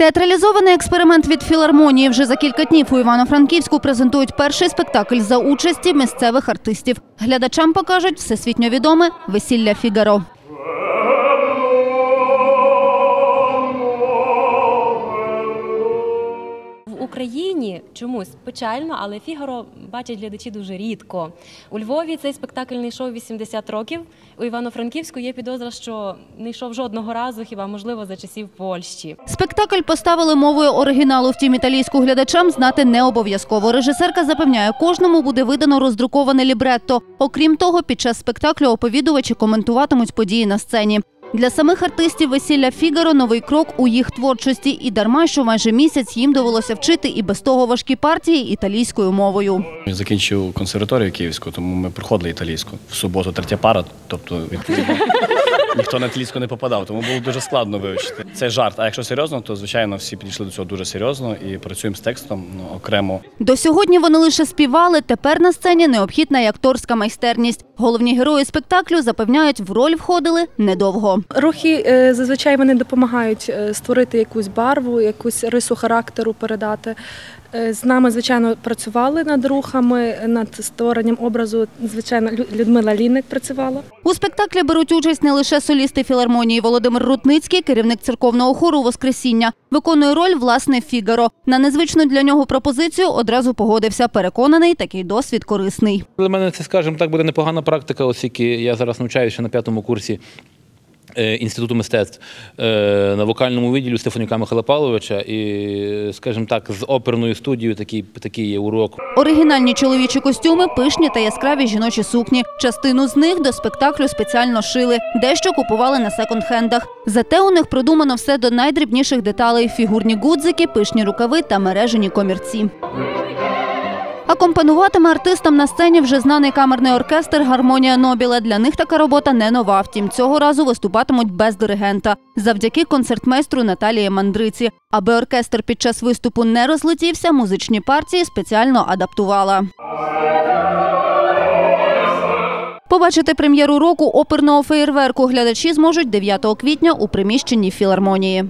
Театралізований експеримент від філармонії вже за кілька днів у Івано-Франківську презентують перший спектакль за участі місцевих артистів. Глядачам покажуть всесвітньо відоме весілля Фігаро. Україні чомусь печально, але Фігаро бачать глядачі дуже рідко. У Львові цей спектакль не йшов 80 років. У Івано-Франківську є підозра, що не йшов жодного разу, хіба можливо за часів Польщі. Спектакль поставили мовою оригіналу. Втім, італійську глядачам знати не обов'язково. Режисерка запевняє, кожному буде видано роздруковане лібретто. Окрім того, під час спектаклю оповідувачі коментуватимуть події на сцені. Для самих артистів весілля Фігаро новий крок у їх творчості. І дарма, що майже місяць їм довелося вчити і без того важкі партії італійською мовою. Я закінчив консерваторію київську, тому ми проходили італійську. В суботу третя пара, тобто відповідно. Ніхто на італійську не попадав, тому було дуже складно вивчити. Це жарт. А якщо серйозно, то звичайно всі підійшли до цього дуже серйозно і працюємо з текстом ну, окремо. До сьогодні вони лише співали. Тепер на сцені необхідна й акторська майстерність. Головні герої спектаклю запевняють, в роль входили недовго. Рухи е, зазвичай вони допомагають е, створити якусь барву, якусь рису характеру передати. Е, З нами, звичайно, працювали над рухами, над створенням образу. Звичайно, Людмила Ліник працювала. У спектаклі беруть участь не лише солісти філармонії Володимир Рутницький, керівник церковного хору Воскресіння. Виконує роль власне Фігаро. На незвичну для нього пропозицію одразу погодився. Переконаний, такий досвід корисний. Для мене це, скажімо так, буде непогана практика, оскільки я зараз навчаюся на п'ятому курсі. е, Інституту мистецтв е, на вокальному відділі Стефанюка Михайла Павловича і, скажімо так, з оперною студією такий, такий є урок. Оригінальні чоловічі костюми, пишні та яскраві жіночі сукні. Частину з них до спектаклю спеціально шили, дещо купували на секонд-хендах. Зате у них продумано все до найдрібніших деталей: фігурні гудзики, пишні рукави та мережені комірці. Акомпануватиме артистам на сцені вже знаний камерний оркестр Гармонія Нобіла. Для них така робота не нова. Втім, цього разу виступатимуть без диригента завдяки концертмейстру Наталії Мандриці. Аби оркестр під час виступу не розлетівся, музичні партії спеціально адаптувала. Побачити прем'єру року оперного феєрверку глядачі зможуть 9 квітня у приміщенні філармонії.